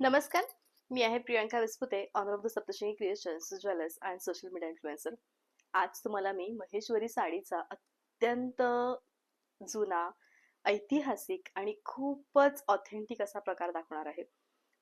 नमस्कार. मी आहे Priyanka Vispute owner of the Saptashrungi creations jewellers and social media influencer आज तुम्हाला मी महेश्वरी साडीचा अत्यंत जुना ऐतिहासिक आणि खूपच ऑथेंटिक असा प्रकार दाखवणार आहे.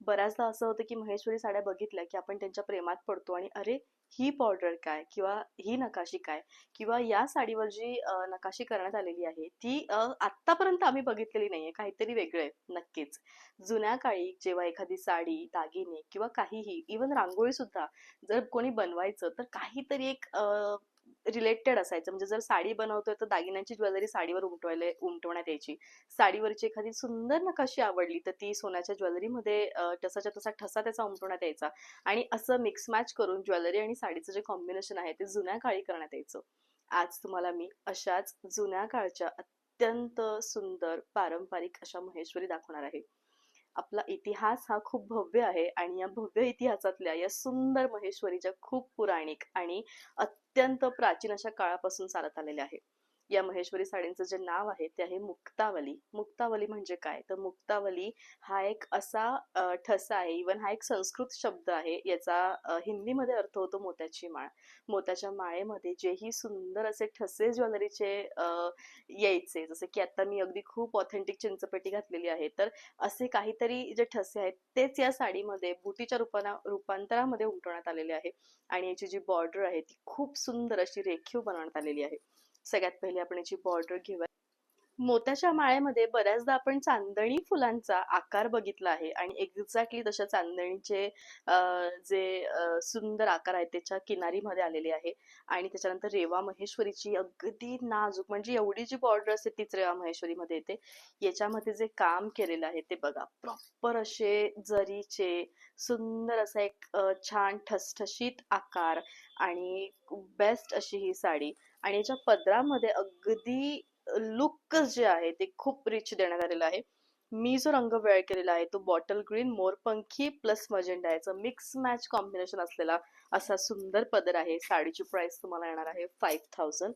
बऱ्याचदा असं होतं की महेश्वरी साड्या बघितल्या की आपण त्यांच्या प्रेमात पडतो आणि अरे ही बॉर्डर काय? किंवा ही नकाशी काय? किंवा या साडीवर जी नकाशी करण्यात आलेली आहे ती आतापर्यंत आम्ही बघितलेली नाहीये. काहीतरी वेगळं आहे नक्कीच. जुन्या काळी जेव्हा एखादी साडी दागिने किंवा काहीही इवन रांगोळी सुद्धा जर कोणी बनवायचं तर काहीतरी एक रिलेटेड असायचं. म्हणजे जर साडी बनवतोय तर दागिन्यांची ज्वेलरी साडीवर उमटवायला उमटवण्यात यायची. साडीवरची एखादी सुंदर नकाशी आवडली तर ती सोन्याच्या ज्वेलरीमध्ये तसाच्या तसा ठसा त्याचा उमटवण्यात यायचा. आणि असं मिक्स मॅच करून ज्वेलरी आणि साडीचं जे कॉम्बिनेशन आहे ते जुन्या काळी करण्यात यायचं. आज तुम्हाला मी अशाच जुन्या काळच्या अत्यंत सुंदर पारंपरिक अशा महेश्वरी दाखवणार आहे. आपला इतिहास हा खूप भव्य आहे आणि या भव्य इतिहासातल्या या सुंदर महेश्वरीच्या खूप पुराणिक आणि अत्यंत प्राचीन अशा काळापासून चालत आलेल्या आहे. या महेश्वरी साडींचं जे नाव आहे ते आहे मुक्तावली. मुक्तावली म्हणजे काय? तर मुक्तावली हा एक असा ठसा आहे. इवन हा एक संस्कृत शब्द आहे. याचा हिंदीमध्ये अर्थ होतो मोत्याची माळ. मोत्याच्या माळेमध्ये जेही सुंदर असे ठसे ज्वेलरीचे यायचे जसे की आता मी अगदी खूप ऑथेंटिक चिंचपेटी घातलेली आहे तर असे काहीतरी जे ठसे आहेत तेच या साडीमध्ये बुटीच्या रूपाना रूपांतरामध्ये उमटवण्यात आलेले आहे. आणि याची जी बॉर्डर आहे ती खूप सुंदर अशी रेखीव बनवण्यात आलेली आहे. सगळ्यात पहिले आपण याची बॉर्डर घेऊया मोत्याच्या माळ्यामध्ये बऱ्याचदा आपण चांदणी फुलांचा आकार बघितला आहे आणि एक्झॅक्टली तशा चांदणीचे जे सुंदर आकार आहेत त्याच्या किनारीमध्ये आलेले आहे. आणि त्याच्यानंतर रेवा महेश्वरीची अगदी नाजूक म्हणजे एवढी जी बॉर्डर असते तीच रेवा महेश्वरीमध्ये येते. याच्यामध्ये जे काम केलेलं आहे ते बघा. प्रॉपर असे जरीचे सुंदर असा एक छान ठसठशीत आकार आणि बेस्ट अशी ही साडी. आणि याच्या पदरामध्ये अगदी लुक जे आहे ते खूप रिच देण्यात आलेलं आहे. मी जो रंग वेळ केलेला आहे तो बॉटल ग्रीन मोरपंखी प्लस मजेंडा याचा मिक्स मॅच कॉम्बिनेशन असलेला असा सुंदर पदर आहे. साडीची प्राइस तुम्हाला येणार आहे फाईव्ह थाउजंड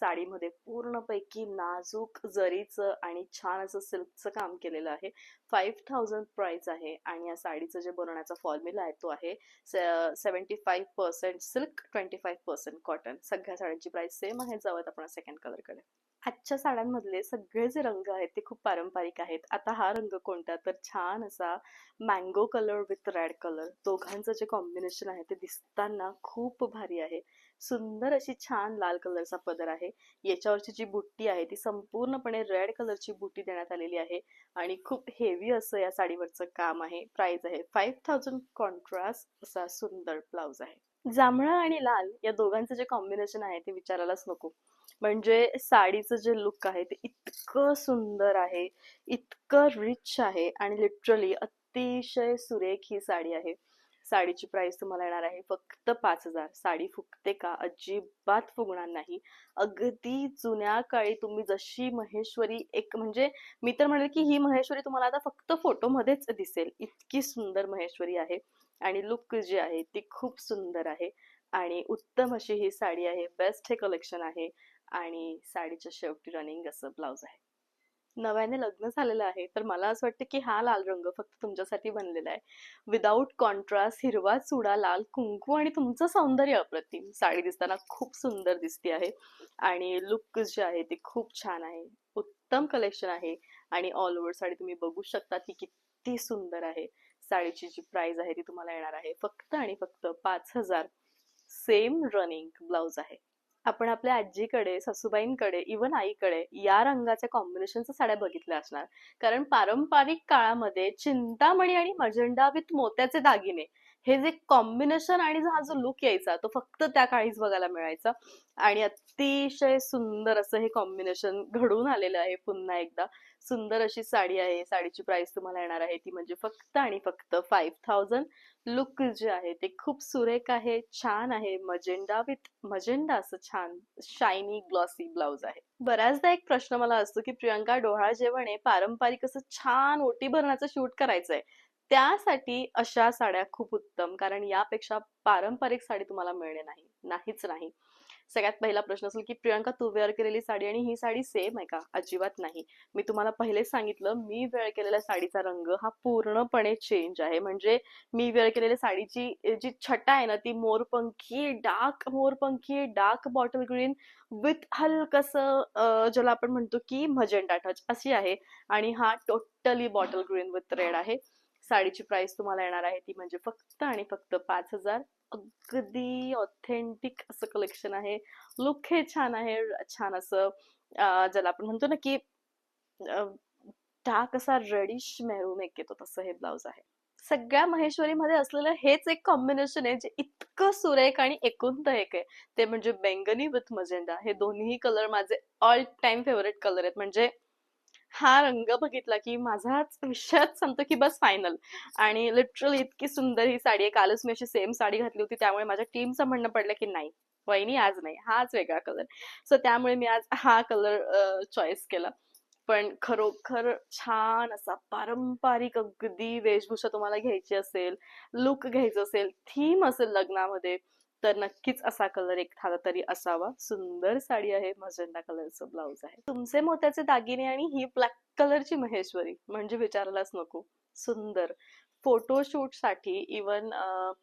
साडीमध्ये पूर्णपैकी नाजूक जरीचं आणि छान असं सिल्कचं काम केलेलं आहे. फाईव्ह थाउजंड प्राइस आहे आणि या साडीचं जे बनवण्याचा फॉर्म्युला आहे तो आहे seventy five percent silk twenty five percent cotton सगळ्या साड्यांची प्राइस सेम आहे जावत आपण सेकंड कलरकडे आजच्या साड्यांमधले सगळे जे रंग आहेत ते खूप पारंपरिक आहेत. आता हा रंग कोणता? तर छान असा mango colour with red colour दोघांचं जे कॉम्बिनेशन आहे ते दिसताना खूप भारी आहे. सुंदर अशी छान लाल कलरचा पदर आहे. याच्यावरची जी बुट्टी आहे ती संपूर्णपणे रेड कलरची बुट्टी देण्यात आलेली आहे. आणि खूप हेवी असं या साडीवरचं काम आहे. प्राइस आहे. फाईव्ह थाउजंड कॉन्ट्रास्ट असा सुंदर ब्लाउज आहे. जांभळा आणि लाल या दोघांचं जे कॉम्बिनेशन आहे ते विचारायलाच नको. म्हणजे साडीचं जे लुक आहे ते इतकं सुंदर आहे इतकं रिच आहे आणि लिटरली अतिशय सुरेख ही साडी आहे. साडीची प्राइस तुम्हाला येणार आहे फक्त पाच हजार. साडी फुगते का? अजिबात फुगणार नाही. अगदी जुन्या काळी तुम्ही जशी महेश्वरी एक म्हणजे मी तर म्हणेल की ही महेश्वरी तुम्हाला आता फक्त फोटोमध्येच दिसेल. इतकी सुंदर महेश्वरी आहे. आणि लुक जी आहे ती खूप सुंदर आहे. आणि उत्तम अशी ही साडी आहे. बेस्ट हे कलेक्शन आहे. आणि साडीच्या शेवटी रनिंग असं ब्लाउज आहे. नव्याने लग्न झालेलं आहे. तर मला असं वाटतं की हा लाल रंग फक्त तुमच्यासाठी बनलेला आहे. विदाऊट कॉन्ट्रास्ट हिरवा चुडा लाल कुंकू आणि तुमचं सौंदर्य अप्रतिम. साडी दिसताना खूप सुंदर दिसते आहे. आणि लुक जे आहे ते खूप छान आहे. उत्तम कलेक्शन आहे. आणि ऑल ओव्हर साडी तुम्ही बघू शकता की किती सुंदर आहे. साडीची जी प्राइस आहे ती तुम्हाला येणार आहे. फक्त आणि फक्त पाच हजार. सेम रनिंग ब्लाउज आहे. आपण आपल्या आजीकडे सासूबाईंकडे इवन आईकडे या रंगाच्या कॉम्बिनेशनच्या साड्या बघितल्या असणार. कारण पारंपरिक काळामध्ये चिंतामणी आणि मजेंडा विथ मोत्याचे दागिने हे जे कॉम्बिनेशन आणि हा जो लुक यायचा तो फक्त त्या काळीच बघायला मिळायचा. आणि अतिशय सुंदर असं हे कॉम्बिनेशन घडून आलेलं आहे पुन्हा एकदा. सुंदर अशी साडी आहे. साडीची प्राइस तुम्हाला येणार आहे. ती म्हणजे फक्त आणि फक्त फाईव्ह थाउजंड लुक जे आहे ते खूप सुरेख आहे. छान आहे. मजेंडा विथ मजेंडा असं छान शायनी ग्लॉसी ब्लाउज आहे. बऱ्याचदा एक प्रश्न मला असतो की प्रियंका डोहाळ जेवण आहे पारंपरिक असं छान ओटी भरण्याचं शूट करायचंय. त्यासाठी अशा साड्या खूप उत्तम कारण यापेक्षा पारंपरिक साडी तुम्हाला मिळणे नाही नाहीच नाही. सगळ्यात पहिला प्रश्न असेल की प्रियंका तू वेअर केलेली साडी आणि ही साडी सेम आहे का? अजिबात नाही. मी तुम्हाला पहिलेच सांगितलं मी वेअर केलेल्या साडीचा रंग हा पूर्णपणे चेंज आहे. म्हणजे मी वेअर केलेल्या साडीची जी छटा आहे ना ती मोरपंखी डार्क मोरपंखी डार्क बॉटल ग्रीन विथ हलकसं ज्याला आपण म्हणतो की मजेंडा टच अशी आहे. आणि हा totally bottle green with red आहे. साडीची प्राइस तुम्हाला येणार आहे ती म्हणजे फक्त आणि फक्त पाच हजार. अगदी ऑथेंटिक असं कलेक्शन आहे. लुक हे छान आहे छान असं ज्याला आपण म्हणतो ना की डार्क असा रेडिश मेरून एक येतो तसं हे ब्लाउज आहे. सगळ्या महेश्वरीमध्ये असलेलं हेच एक कॉम्बिनेशन आहे जे इतकं सुरेख आणि एकुंत एक आहे. ते म्हणजे बेंगनी विथ मजेंडा हे दोन्ही कलर माझे ऑल टाइम फेवरेट कलर आहेत. म्हणजे हा रंग बघितला की माझाच विषयात सांगतो की बस फायनल आणि लिटरली इतकी सुंदर ही साडी आहे कालच मी अशी सेम साडी घातली होती त्यामुळे माझ्या टीमचं म्हणणं पडलं की नाही वहिनी आज नाही हाच वेगळा कलर सो त्यामुळे मी आज हा कलर चॉईस केला. पण खरोखर छान असा पारंपरिक अगदी वेशभूषा तुम्हाला घ्यायची असेल लुक घ्यायचं असेल थीम असेल लग्नामध्ये तर नक्कीच असा कलर एखादा तरी असावा. सुंदर साडी आहे मजेंडा कलरचं ब्लाऊज आहे. तुमचे मोत्याचे दागिने आणि ही ब्लॅक कलरची महेश्वरी म्हणजे विचारायलाच नको. सुंदर. फोटोशूटसाठी इवन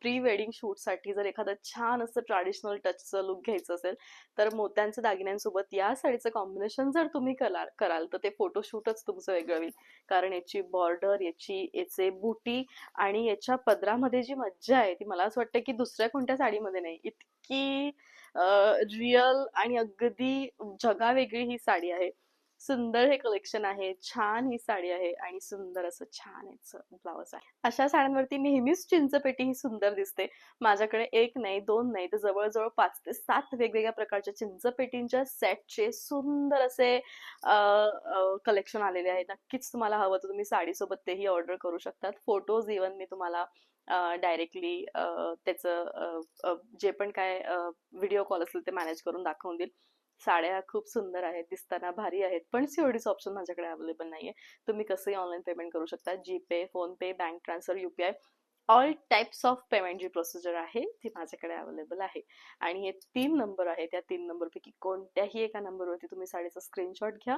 प्री वेडिंग शूटसाठी जर एखादं छान असं ट्रॅडिशनल टचचं लुक घ्यायचं असेल तर मोत्यांच्या दागिन्यांसोबत या साडीचं कॉम्बिनेशन जर तुम्ही कराल कराल तर ते फोटोशूटच तुमचं वेगळं होईल. कारण याची बॉर्डर याची याचे बुटी आणि याच्या पदरामध्ये जी मज्जा आहे ती मला असं वाटतं की दुसऱ्या कोणत्या साडीमध्ये नाही. इतकी रिअल आणि अगदी जगावेगळी ही साडी आहे. सुंदर हे कलेक्शन आहे छान ही साडी आहे आणि सुंदर असं छान याचं ब्लाउज आहे. अशा साड्यांवरती नेहमीच चिंचपेटी ही सुंदर दिसते. माझ्याकडे एक नाही दोन नाही तर जवळजवळ पाच ते सात वेगवेगळ्या प्रकारच्या चिंचपेटींच्या सेटचे सुंदर असे कलेक्शन आलेले आहे. नक्कीच तुम्हाला हवं तर तुम्ही साडीसोबत तेही ऑर्डर करू शकतात. फोटोज इवन मी तुम्हाला डायरेक्टली त्याचं जे पण काय व्हिडिओ कॉल असेल ते मॅनेज करून दाखवून देईल. साड्या खूप सुंदर आहेत दिसताना भारी आहेत पण सीओडीचं ऑप्शन माझ्याकडे अवेलेबल नाहीये. तुम्ही कसंही ऑनलाईन पेमेंट करू शकता. GPay PhonePe bank transfer UPI all types of payment G procedure आहे ती माझ्याकडे अवेलेबल आहे. आणि हे तीन नंबर आहे त्या तीन नंबरपैकी कोणत्याही एका नंबरवरती तुम्ही साडीचा स्क्रीनशॉट घ्या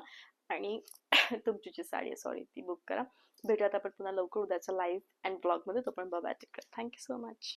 आणि तुमची जी साडी आहे सॉरी ती बुक करा. भेटूयात आपण पुन्हा लवकर उद्याच्या लाईव्ह अँड ब्लॉगमध्ये तो पण बाय थँक्यू सो मच